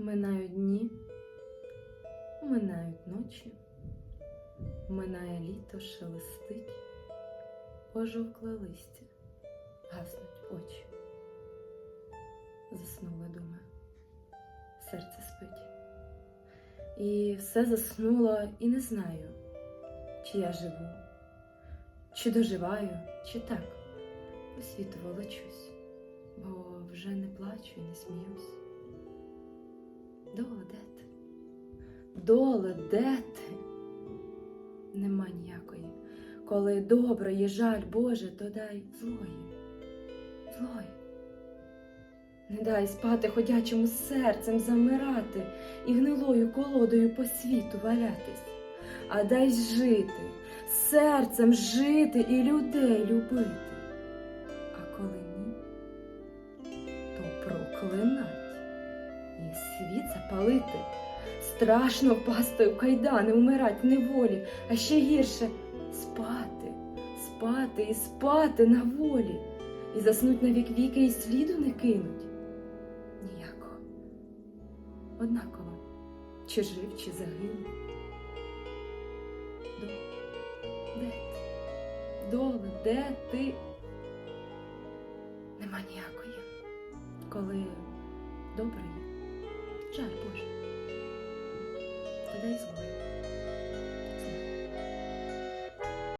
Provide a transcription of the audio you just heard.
Минають дні, минають ночі, минає літо, шелестить, пожовкле листя, гаснуть очі. Заснула дума, серце спить. І все заснуло, і не знаю, чи я живу, чи доживаю, чи так по світу волочусь, бо вже не плачу і не сміюсь. Доле, де ти? Доле, де ти? Нема ніякої. Коли доброї жаль, Боже, то дай злої, злої. Не дай спати ходячому серцем замирати і гнилою колодою по світу валятись, а дай жити, серцем жити і людей любити. А коли ні, то проклинать і світ запалити. Страшно впасти у кайдани, умирать в неволі, а ще гірше спати, спати і спати на волі, і заснуть на вік віки і сліду не кинуть. Ніякого. Однаково, чи жив, чи загинув. Де ти? Доле, де ти? Нема ніякої, коли добре є. Жаль Боже. Та і злої.